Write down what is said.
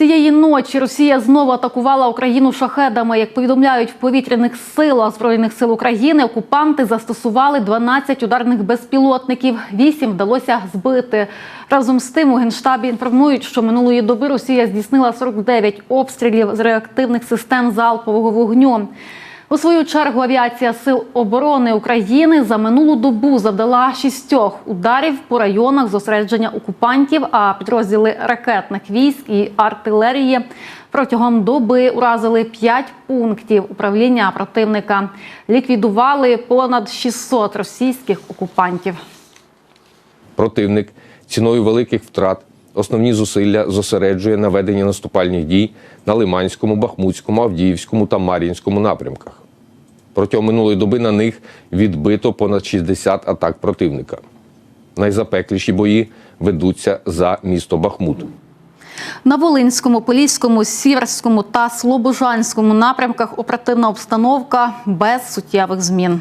Цієї ночі Росія знову атакувала Україну шахедами. Як повідомляють в повітряних силах збройних сил України, окупанти застосували 12 ударних безпілотників. Вісім вдалося збити. Разом з тим у генштабі інформують, що минулої доби Росія здійснила 49 обстрілів з реактивних систем залпового вогню. У свою чергу авіація Сил оборони України за минулу добу завдала шістьох ударів по районах зосередження окупантів, а підрозділи ракетних військ і артилерії протягом доби уразили п'ять пунктів управління противника. Ліквідували понад 600 російських окупантів. Противник ціною великих втрат основні зусилля зосереджує на веденні наступальних дій на Лиманському, Бахмутському, Авдіївському та Мар'їнському напрямках. Протягом минулої доби на них відбито понад 60 атак противника. Найзапекліші бої ведуться за місто Бахмут. На Волинському, Поліському, Сіверському та Слобожанському напрямках оперативна обстановка без суттєвих змін.